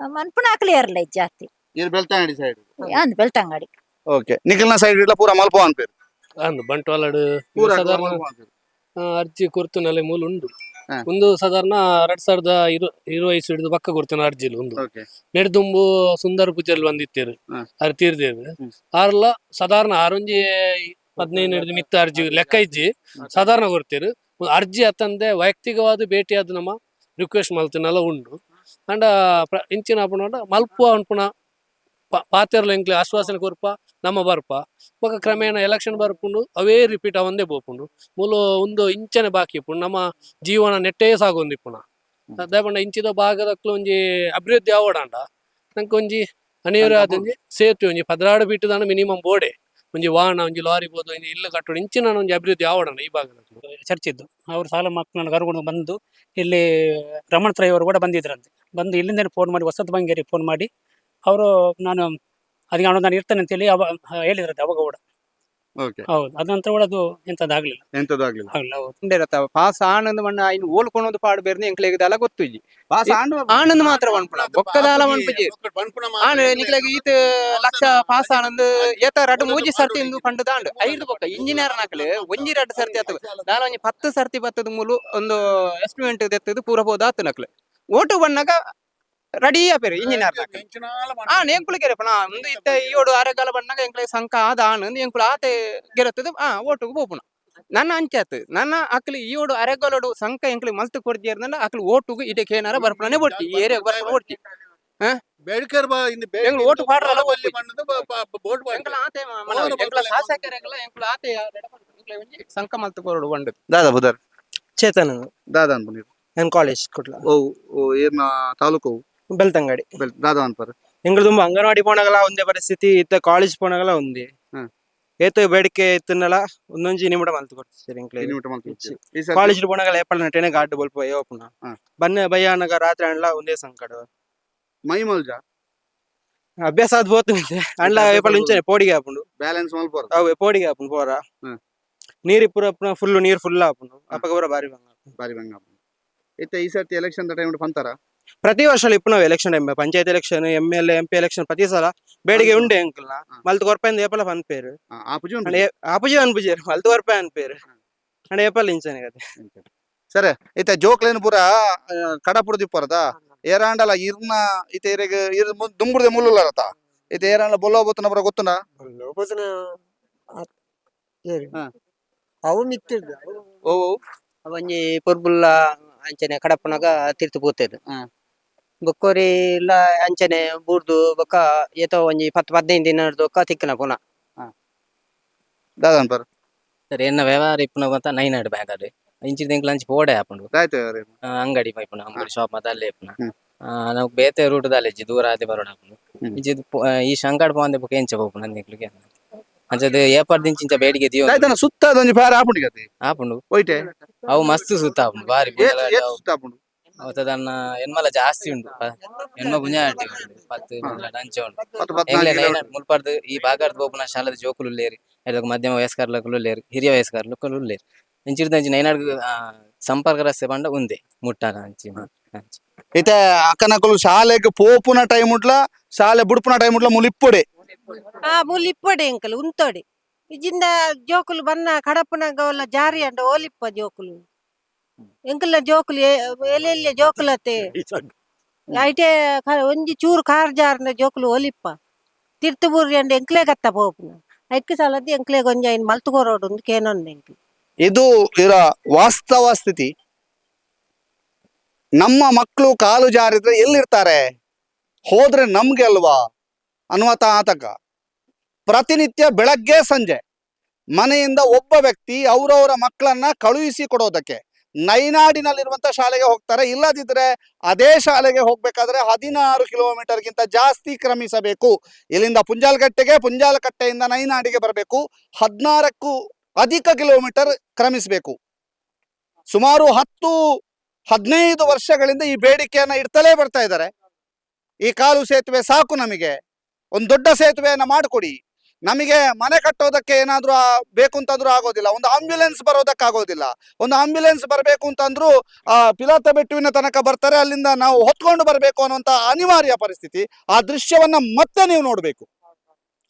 ಮನ್ಪು ನಾಕ್ಲೆ ಇರ್ಲ ಇದ್ ಜಾಸ್ತಿ ಇದು ಬೆಳ್ತಂಗಡಿ ಸೈಡ್ ಅಂದ್ ಬೆಳ್ತಂಗಡಿ? ಓಕೆ ನಿಖಲ್ನ ಸೈಡ್ ಇಲ್ಲ ಪೂರ ಮಲ್ಪ ಅನ್ಪೇರು ಅಂದು ಬಂಟ್ವಾಳಡ್ ಪೂರ ಸಾಧಾರಣ ಮಲ್ಪ. ಆ, ಅರ್ಜಿ ಕೊರ್ತುನಲ್ಲಿ ಮೂಲ ಉಂಡು. ಹಾ. ಒಂದು ಸಾಧಾರಣ ಎರಡ್ ಸಾವಿರದ ಇರು ಇರುವೈಸು ಹಿಡಿದು ಪಕ್ಕ ಕೊಡ್ತೇನೆ ಅರ್ಜಿಲ್ ಒಂದು. ಓಕೆ ನೆಡ್ದುಂಬು ಸುಂದರ ಪೂಜೆಲ್ ಬಂದಿತ್ತೇರು. ಹಾ. ಅದು ತೀರ್ದೇರು ಹ್ಮ್. ಆರ್ಲ ಸಾಧಾರಣ ಆರೊಂಜಿ ಹದಿನೈದು ಹಿಡಿದು ಮಿತ್ತ ಅರ್ಜಿ ಲೆಕ್ಕ ಇಜ್ಜಿ ಸಾಧಾರಣ ಕೊಡ್ತೇರು. ಅರ್ಜಿ ಅತ್ತಂದೆ ವೈಯಕ್ತಿಕವಾದ ಭೇಟಿ ಆದ ನಮ್ಮ ರಿಕ್ವೆಸ್ಟ್ ಮಲ್ತಿನಲ್ಲ ಉಂಡು. ಅಂಡ ಪ್ರ- ಇಂಚಿನ ಅಪ್ಪ ಮಲ್ಪುವ ಅನ್ಪುಣ ಪಾತೆರ್ಲ ಎಂಕ್ಲೆ ಆಶ್ವಾಸನೆ ಕೊರ್ಪ ನಮ್ಮ ಬರ್ಪ. ಬೊಕ ಕ್ರಮೇಣ ಎಲೆಕ್ಷನ್ ಬರ್ಪುಂಡು ಅವೇ ರಿಪೀಟ್ ಅವಂದೇ ಬೋಪುಂಡು. ಮೂಲು ಒಂದು ಇಂಚನೆ ಬಾಕಿ ಇಪ್ಪುಂಡು. ನಮ್ಮ ಜೀವನ ನೆಟ್ಟೇ ಸಾಗೊಂದಿಪ್ಪುಣ ದಾಯಪಂಡ ಇಂಚಿದ ಭಾಗದಕ್ಲು ಒಂಜಿ ಅಭಿವೃದ್ಧಿ ಆವಡಾಂಡ. ನಂಗೆ ಒಂಜಿ ಅನಿವಾರ್ಯ ಒಂಜಿ ಸೇತುವೆ ಒಂಜಿ ಪದ್ರಾಡು ಬಿಟ್ಟದಾನ ಮಿನಿಮಮ್ ಬೋಡೆ. ಒಂಜಿ ವಾಹನ ಒಂಜಿ ಲಾರಿ ಬೋದು ಒಂಜಿ ಇಲ್ಲ ಕಟ್ಟೋಡು. ಇಂಚಿನ ಒಂಜಿ ಅಭಿವೃದ್ಧಿ ಆವಡಾಂಡ ಈ ಭಾಗದಲ್ಲಿ ಚರ್ಚಿದ್ದು. ಅವರು ಸಾಲ ಮಕ್ಕಳನ್ನು ಕರ್ಕೊಂಡು ಬಂದು ಇಲ್ಲಿ ರಮಣ ತ್ರೈ ಅವರು ಕೂಡ ಬಂದಿದ್ರಂತೆ. ಬಂದು ಇಲ್ಲಿಂದ ಫೋನ್ ಮಾಡಿ ವಸತ್ ಬಂಗೇರಿ ಫೋನ್ ಮಾಡಿ ಅವರು ನಾನು ಅದಕ್ಕೆ ಅವನು ನಾನು ಇರ್ತೇನೆ ಅಂತೇಳಿ ಅವ ಹೇಳಿದ್ರೆ ಅವಾಗ ಕೂಡ. ಓಕೆ. ಹೌದು ಅದ ನಂತರ ಕೂಡ ಅದು ಎಂತದಾಗ್ಲಿಲ್ಲ. ಎಂತದ್ದು ಆಗ್ಲಿಲ್ಲ ಆಗ್ಲಿಲ್ಲ ಹೌದು ಉಂಡಿರತ್ತ ಪಾಸ್ ಆನಂದ್ ಮಣ್ಣ ಐನ್ ಒಂದು ಪಾಡು ಬೇರೆ ಎಂಕ್ಲೆಗ್ ಇದೆಲ್ಲ ಗೊತ್ತುಜಿ ಪಾಸ್ ಆಂಡು ಆನಂದ್ ಮಾತ್ರ ಪನ್ಪುನ ಬೊಕ್ಕದಾಲ ಪನ್ಪುಜಿ ಆನೆ ನಿಕ್ಲೆಗ್ ಈತ ಲಕ್ಷ ಪಾಸ್ ಆನಂದ್ ಏತ ರಡ್ ಮೂಜಿ ಸರ್ತಿ ಇಂದು ಪಂಡು ದಾಂಡು. ಐದು ಬೊಕ್ಕ ಇಂಜಿನಿಯರ್ ನಾಕ್ಲೆ ಒಂಜಿ ರಡ್ ಸರ್ತಿ ಆತದ. ದಾಲ ಒಂಜಿ ಪತ್ತು ಸರ್ತಿ ಬತ್ತದ ಮೂಲು ಒಂದು ಎಸ್ಟಿಮೇಟ್ ದೆತ್ತದು ಪೂರ ಹೋದ ಆತು ನಕ್ಲೆ. ಓಟು ಬಣ್ಣಗ ರೆಡಿ பேரு ಆ ಎಂಕುಲು ಗೆರೆ ಪಣ ಮುಂದೆ ಇತ್ತ ಈಯೋಡು ಅರೆಕಾಲ ಬಣ್ಣಗ ಎಂಕ್ಲೆ ಸಂಕ ಆದ ಆನಂದ್ ಎಂಕುಲು ಆತೆ ಗೆರತ್ತದು. ಆ ಓಟುಗು ಬೋಪುನ ನನ್ನ ಅಂಚಾತ್ ನನ್ನ ಅಕ್ಲಿ ಈಯೋಡು ಅರೆಗಾಲೋಡು ಸಂಕ ಎಂಕ್ಲಿ ಮಲ್ತು ಕೊಡ್ಜೇರ್ನಲ್ಲ ಅಕ್ಲಿ ಓಟುಗು ಇದಕ್ಕೆ ಏನಾರ ಬರ್ಪಣನೆ ಬರ್ತಿ ಏರಿಯಾಗ ಬರ್ಪಣ ಬರ್ತಿ. ಬೇಡ್ಕರ್ ಬಾ ಇನ್ನು ಎಂಕ್ಲು ಓಟು ಪಾಡ್ರಲ್ಲ ಒಲ್ಲಿ ಬಣ್ಣದ ಬೋಟ್ ಎಂಕ್ಲ ಆತೆ ಮನ ಎಂಕ್ಲ ಬರ್ಪಣೆ ಶಾಸಕರೆಲ್ಲ ಎಂಕ್ಲ ಆತೆ ಬರ್ಪಣೆ. ಸಂಕ ಮಲ್ತು ಕೊರಡು ಬಂಡು ದಾದ ಬುದರ್ ಚೇತನ ದಾದಾ ನಾನು ಕಾಲೇಜ್ ಕೊಟ್ಲ. ಓ ಓ ಏರ್ನ ತಾಲೂಕು ಬೆಳ್ತಂಗಡಿ. ಬೆಲ್ ದಾದ ತುಂಬಾ ಎಂಗಳು ತುಂಬ ಅಂಗನವಾಡಿ ಪೋಣಗಲ ಒಂದೇ ಪರಿಸ್ಥಿತಿ ಇತ್ತ ಕಾಲೇಜ್ ಪೋಣಗಲ ಒಂದೇ. ಹಾ. ಏತ ಬೇಡಿಕೆ ಇತ್ತನಲ್ಲ ಒಂದೊಂಜಿ ನಿಮಿಡ ಮಲ್ತು ಕೊಡ್ತೀರಿ. ಎಂಕ್ಲೆ ಈ ಸರ್ತಿ ಕಾಲೇಜ್ ಪೋಣಗಲ ಏಪಲ್ ನಟೇನೆ ಗಾಡ್ ಬಲ್ಪ ಯೋಪನ ಹಾ. ಬನ್ನೆ ಬಯ್ಯಾನಗ ರಾತ್ರಿ ಅಂಡ್ಲ ಒಂದೇ ಸಂಕಟ. ಮೈ ಮಲ್ಜ ಅಭ್ಯಾಸ ಆದ್ ಬೋತು ಅಂಡ್ಲ ಏಪಲ್ ಇಂಚನೆ ಪೋಡಿಗೆ ಆಪುಂಡು ಬ್ಯಾಲೆನ್ಸ್ ಮಲ್ಪರ್ ಅವು ಪೋಡಿಗೆ ಆಪುಂಡು ಪೋರ. ನೀರ್ ನೀರಿ ಪೂರ ಫುಲ್ ನೀರ್ ಫುಲ್ ಆಪುಂಡು ಅಪ್ಪಗ ಪೂರ ಬಾರಿ ಬಂಗ ಬಾರಿ ಬಂಗ ಇತ್ತ ಈ ಸರ್ತಿ ಎಲೆಕ್ಷನ್ ಟೈಮ್ ಪಂತಾರ ಪ್ರತಿ ವರ್ಷ ಇಪ್ಪು ನಾವು election time panchayat election M L M P election ಪ್ರತಿ ಸಲ ಬೇಡಿಗೆ ಉಂಡೆ ಅಂಕಲ್ಲ. ಮಲ್ತು ಕೊರ್ಪೆಂದು ಏಪಲ ಉಂಟು. ಅಂಡ್ ಆಪುಜಿ ಅನ್ಪುಜೇರು ಮಲ್ತು ಕೊರ್ಪೆ ಅನ್ಪೇರು. ಅಂಡ್ ಏಪಲ್ ಇಂಚನೆ ಕತೆ ಸರಿ ಇತ್ತೆ ಜೋಕ್ಲೇನ್ ಪೂರ ಆ, ಕಡಪುರ ದಿಪ್ಪರದ ಏರಾಂಡಲ ಇರ್ನ ಇತ್ತೆ ಇರೆಗ ಇರ್ ದುಂಬುರ್ದೆ ಮುಲ್ಲುಲಾರತ ಇತ್ತೆ ಏರಾಂಡ ಬೊಲ್ಲೋ ಗೊತ್ತುನ ಪೂರ ಗೊತ್ತುಂಡ? ಹಾ. ಅವು ಮಿತ್ತಿರ್ದ ಓ ಒಂಜಿ ಪೊರ್ಬುಲ್ಲ ಅಂಚನೆ ಕಡಪನಗ ತಿರ್ತು ಪೂತೆದು. ಹಾ. ಬೊಕ್ಕೋರಿ ಇಲ್ಲ ಅಂಚನೆ ಬೂರ್ದು ಬೊಕ್ಕ ಏತೋ ಒಂಜಿ ಪತ್ತು ಪದ್ನೈದು ದಿನ ಹಿಡ್ದು ತಿಕ್ಕನ ಪುನ ದಾದನ್ ಅನ್ಪರ್ ಸರಿ ಎನ್ನ ವ್ಯವಹಾರ ಇಪ್ಪುನ ನೈನ್ ಹಂಡ್ರೆಡ್ ಬ್ಯಾಂಕ್ ಅದು ಇಂಚಿ ತಿಂಗಳ ಅಂಚಿ ಪೋಡೆ ಆಪುಂಡು ದಾಯ್ತು ಆ, ಅಂಗಡಿ ಪೈಪುನ ಅಂಗಡಿ ಶಾಪ್ ಮತ್ತೆ ಅಲ್ಲೇ ಇಪ್ಪುನ ಹ್ಮ್. ನಾವು ಬೇತೆ ರೂಟ್ ದಾಲೆ ಇಜ್ಜಿ ದೂರ ಆದಿ ಬರೋಣ ಆಪುಂಡು ಹ್ಮ್. ಇಂಚಿ ಈ ಶಂಕಡ್ ಪೋಂದೆ ಬುಕ್ ಎಂಚ ಹೋಪುನ ನಿಕ್ಲಿಗೆ ಅಂಚದು ಏಪಾಡ್ ದಿಂಚಿಂಚ ಬೇಡಿಗೆ ದಿಯೋ ದಾಯ್ತನ ಸುತ್ತ ಅದೊಂಜಿ ಪ್ಯಾರ ಆಪುಂಡಿ ಗತಿ ಆಪುಂಡು ಒಯ್ಟೆ ಅವು ಮಸ್ತ್ ಸುತ್ತ ಆಪುಂಡು ಬಾರಿ ಏತ್ ಏತ್ ಸುತ್ತ ಆಪುಂಡು ಅವತ್ತದನ್ನ ಎನ್ಮಲ ಜಾಸ್ತಿ ಉಂಟು ಎನ್ಮ ಬುಂಜಾಟಿ ಉಂಟು ಪತ್ತು ಅಂಚ ಉಂಟು ಪತ್ತು ಎಂಗ್ಲೆ ಪದ್ನಾಲ್ಕು ನೈನಾಡ್ ಮುಲ್ಪಾಡ್ದು ಈ ಬಾಗಾರ್ದ ಬೋಪುನ ಶಾಲದ ಜೋಕುಲು ಲೇರಿ ಅದಕ್ಕೆ ಮಧ್ಯಮ ವಯಸ್ಕರ್ಲಕುಲು ಲೇರು ಹಿರಿಯ ವಯಸ್ಕರ್ಲಕುಲು ಲೇರು ಇಂಚಿಡ್ದಂಚಿ ನೈನಾಡ್ ಸಂಪರ್ಕ ರಸ್ತೆ ಪಂಡ ಉಂದೆ ಮುಟ್ಟಾನ ಅಂಚಿ ಅಂಚಿ ಇತ್ತೆ ಅಕ್ಕನಕಲು ಶಾಲೆಗ್ ಪೋಪುನ ಟೈಮ್ ಉಟ್ಲ ಶಾಲೆ ಬುಡ್ಪುನ ಟೈಮ್ ಉಟ್ಲ ಮುಲಿಪ್ಪೊಡೆ ಆ ಮೂಲು ಇಪ್ಪಡೆ ಎಂಕಲ್ ಉಂತೋಡೆ ಇಜಿಂದ ಜೋಕುಲು ಬನ್ನ ಕಡಪನಾಗ ಒಲ್ಲ ಜಾರಿ ಅಂಡ ಓಲಿಪ್ಪ ಜೋಕುಲಿ ಎಲ್ಲೆಲ್ಲೆ ಜೋಕುಲತೆ ಐಟೆ ಒಂಜಿ ಚೂರು ಕಾರ್ ಜಾರ್ನ ಜೋಕುಲು ಒಲಿಪ್ಪ. ತಿರ್ತುಬೂರಿ ಅಂಡ್ ಎಂಕ್ಲೆ ಗತ್ತ ಪೋಪುನ ಐಕ್ಕೆ ಸಲದಿ ಎಂಕ್ಲೆ ಗೊಂಜ ಇನ್ ಮಲ್ತುಕೋರೋಡು ಒಂದು ಕೇನೊಂದು ಎಂಕ್ಲೆ. ಇದು ಇರ ವಾಸ್ತವ ಸ್ಥಿತಿ. ನಮ್ಮ ಮಕ್ಕಳು ಕಾಲು ಜಾರಿದ್ರೆ ಎಲ್ಲಿರ್ತಾರೆ? ಹೋದ್ರೆ ನಮ್ಗೆ ಅಲ್ವಾ? ಅನ್ನುವ ಆತಂಕ ಪ್ರತಿನಿತ್ಯ ಬೆಳಗ್ಗೆ ಸಂಜೆ ಮನೆಯಿಂದ ಒಬ್ಬ ವ್ಯಕ್ತಿ ಅವರವರ ಮಕ್ಕಳನ್ನ ಕಳುಹಿಸಿ ಕೊಡೋದಕ್ಕೆ. ನೈನಾಡಿನಲ್ಲಿರುವಂತ ಶಾಲೆಗೆ ಹೋಗ್ತಾರೆ. ಇಲ್ಲದಿದ್ರೆ ಅದೇ ಶಾಲೆಗೆ ಹೋಗ್ಬೇಕಾದ್ರೆ ಹದಿನಾರು ಕಿಲೋಮೀಟರ್ಗಿಂತ ಜಾಸ್ತಿ ಕ್ರಮಿಸಬೇಕು. ಇಲ್ಲಿಂದ ಪುಂಜಾಲಕಟ್ಟೆಗೆ ಪುಂಜಾಲಕಟ್ಟೆಯಿಂದ ನೈನಾಡಿಗೆ ಬರಬೇಕು. ಹದಿನಾರಕ್ಕೂ ಅಧಿಕ ಕಿಲೋಮೀಟರ್ ಕ್ರಮಿಸಬೇಕು. ಸುಮಾರು ಹತ್ತು, ಹದಿನೈದು ವರ್ಷಗಳಿಂದ ಈ ಬೇಡಿಕೆಯನ್ನ ಇಡ್ತಲೇ ಬರ್ತಾ ಇದ್ದಾರೆ. ಈ ಕಾಲು ಸೇತುವೆ ಸಾಕು ನಮಗೆ. ಒಂದು ದೊಡ್ಡ ಸೇತುವೆಯನ್ನ ಮಾಡಿಕೊಡಿ. ನಮಗೆ ಮನೆ ಕಟ್ಟೋದಕ್ಕೆ ಏನಾದ್ರೂ ಬೇಕು ಅಂತಂದ್ರೂ ಆಗೋದಿಲ್ಲ. ಒಂದು ಆಂಬ್ಯುಲೆನ್ಸ್ ಬರೋದಕ್ಕೆ ಆಗೋದಿಲ್ಲ ಒಂದು ಆಂಬ್ಯುಲೆನ್ಸ್ ಬರಬೇಕು ಅಂತಂದ್ರೂ, ಆ, ಪಿಲಾತ ಬೆಟ್ಟುವಿನ ತನಕ ಬರ್ತಾರೆ. ಅಲ್ಲಿಂದ ನಾವು ಹೊತ್ಕೊಂಡು ಬರಬೇಕು ಅನ್ನುವಂತ ಅನಿವಾರ್ಯ ಪರಿಸ್ಥಿತಿ. ಆ ದೃಶ್ಯವನ್ನ ಮತ್ತೆ ನೀವು ನೋಡ್ಬೇಕು.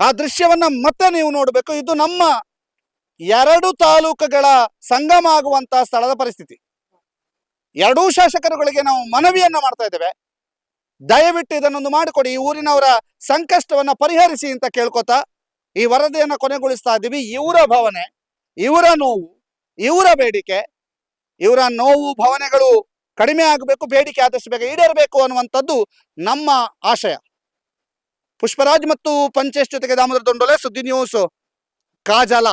ಆ ದೃಶ್ಯವನ್ನ ಮತ್ತೆ ನೀವು ನೋಡ್ಬೇಕು. ಇದು ನಮ್ಮ ಎರಡು ತಾಲೂಕುಗಳ ಸಂಗಮ ಆಗುವಂತ ಸ್ಥಳದ ಪರಿಸ್ಥಿತಿ. ಎರಡೂ ಶಾಸಕರುಗಳಿಗೆ ನಾವು ಮನವಿಯನ್ನ ಮಾಡ್ತಾ ಇದ್ದೇವೆ. ದಯವಿಟ್ಟು ಇದನ್ನೊಂದು ಮಾಡಿಕೊಡಿ. ಈ ಊರಿನವರ ಸಂಕಷ್ಟವನ್ನ ಪರಿಹರಿಸಿ ಅಂತ ಕೇಳ್ಕೊತಾ ಈ ವರದಿಯನ್ನು ಕೊನೆಗೊಳಿಸ್ತಾ ಇದ್ದೀವಿ. ಇವರ ಭಾವನೆ, ಇವರ ನೋವು, ಇವರ ಬೇಡಿಕೆ, ಇವರ ನೋವು ಭಾವನೆಗಳು ಕಡಿಮೆ ಆಗಬೇಕು, ಬೇಡಿಕೆ ಆದಷ್ಟು ಬೇಗ ಈಡೇರಬೇಕು ಅನ್ನುವಂಥದ್ದು ನಮ್ಮ ಆಶಯ. ಪುಷ್ಪರಾಜ್ ಮತ್ತು ಪಂಚೇಶ್ ಜೊತೆಗೆ ದಾಮೋದರ ದೊಂಡೋಲೆ, ಸುದ್ದಿ ನ್ಯೂಸ್ ಕಾಜಲ.